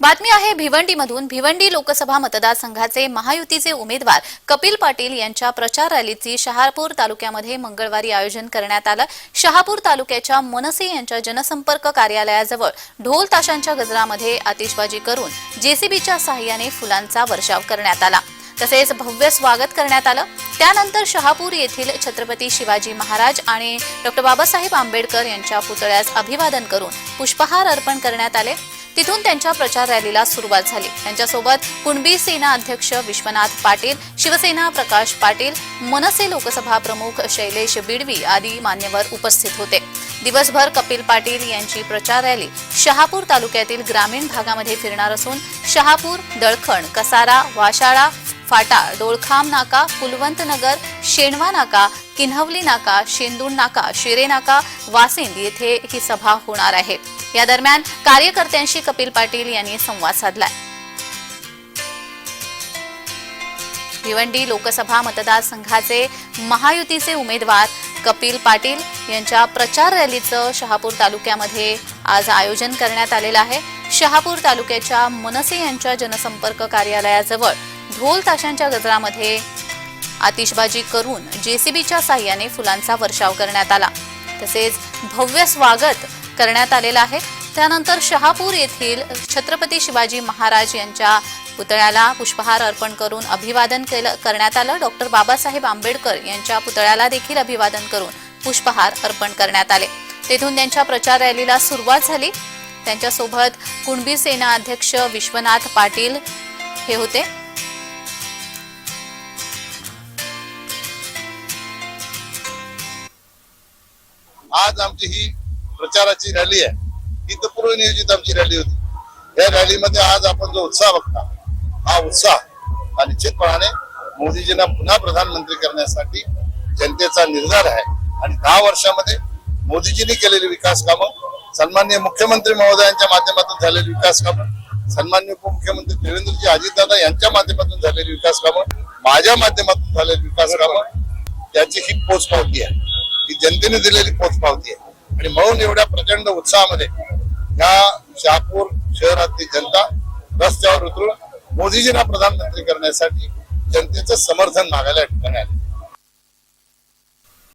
बातमी आहे भिवंडीमधून भिवंडी लोकसभा मतदारसंघाचे महायुतीचे उमेदवार कपिल पाटील यांच्या प्रचार रॅलीची शहापूर तालुक्यामध्ये मंगळवारी आयोजन करण्यात आलं. शहापूर तालुक्याच्या मनसे यांच्या जनसंपर्क कार्यालयाजवळ ढोल ताशांच्या गजरामध्ये आतिषबाजी करून जेसीबीच्या सहाय्याने फुलांचा वर्षाव करण्यात आला. तसेच भव्य स्वागत करण्यात आलं. त्यानंतर शहापूर येथील छत्रपती शिवाजी महाराज आणि डॉक्टर बाबासाहेब आंबेडकर यांच्या पुतळ्यास अभिवादन करून पुष्पहार अर्पण करण्यात आले. तिथून त्यांच्या प्रचार रॅलीला सुरुवात झाली. त्यांच्यासोबत कुणबी सेना अध्यक्ष विश्वनाथ पाटील शिवसेना प्रकाश पाटील मनसे लोकसभा प्रमुख शैलेश बिडवी आदी मान्यवर उपस्थित होते. दिवसभर कपिल पाटील यांची प्रचार रॅली शहापूर तालुक्यातील ग्रामीण भागामध्ये फिरणार असून शहापूर दळखण कसारा वाशाळा फाटा डोळखाम नाका कुलवंत नगर शेणवा नाका किन्हवली नाका शेंदूर नाका शिरे नाका वासिंद येथे ही सभा होणार आहे. या दरम्यान कार्यकर्त्यांशी कपिल पाटील यांनी संवाद साधलाय. भिवंडी लोकसभा मतदारसंघाचे महायुतीचे उमेदवार कपिल पाटील यांच्या प्रचार रॅलीचं शहापूर तालुक्यामध्ये आज आयोजन करण्यात आलेलं आहे. शहापूर तालुक्याच्या मनसे यांच्या जनसंपर्क कार्यालयाजवळ ढोल ताशांच्या गजरामध्ये आतिषबाजी करून जेसीबीच्या साह्याने फुलांचा वर्षाव करण्यात आला. तसेच भव्य स्वागत करण्यात आलेलं आहे. त्यानंतर शहापूर येथील छत्रपती शिवाजी महाराज यांच्या पुतळ्याला पुष्पहार अर्पण करून अभिवादन केलं करण्यात आलं. डॉक्टर बाबासाहेब आंबेडकर यांच्या पुतळ्याला देखील अभिवादन करून पुष्पहार अर्पण करण्यात आले. तेथून त्यांच्या प्रचार रॅलीला सुरुवात झाली. त्यांच्यासोबत कुणबी सेना अध्यक्ष विश्वनाथ पाटील हे होते. आज आमची ही प्रचाराची रॅली आहे. ही तर पूर्वनियोजित आमची रॅली होती. या रॅलीमध्ये आज आपण जो उत्साह बघता हा उत्साह हा निश्चितपणाने मोदीजींना पुन्हा प्रधानमंत्री करण्यासाठी जनतेचा निर्धार आहे. आणि दहा वर्षामध्ये मोदीजींनी केलेली विकास कामं सन्मान्य मुख्यमंत्री महोदयांच्या माध्यमातून झालेली विकास कामं सन्मान्य उपमुख्यमंत्री देवेंद्रजी अजितदादा यांच्या माध्यमातून झालेली विकास कामं माझ्या माध्यमातून झालेली विकास कामं त्याची ही पोचपावती आहे. ही जनतेने दिलेली पोचपावती आहे. आणि म्हणून एवढ्या प्रचंड उत्साहामध्ये या शहापूर शहरातली जनता रस्त्यावर उतरून मोदीजींना प्रधानमंत्री करण्यासाठी जनतेचं समर्थन मागायला ठिकाणी आले.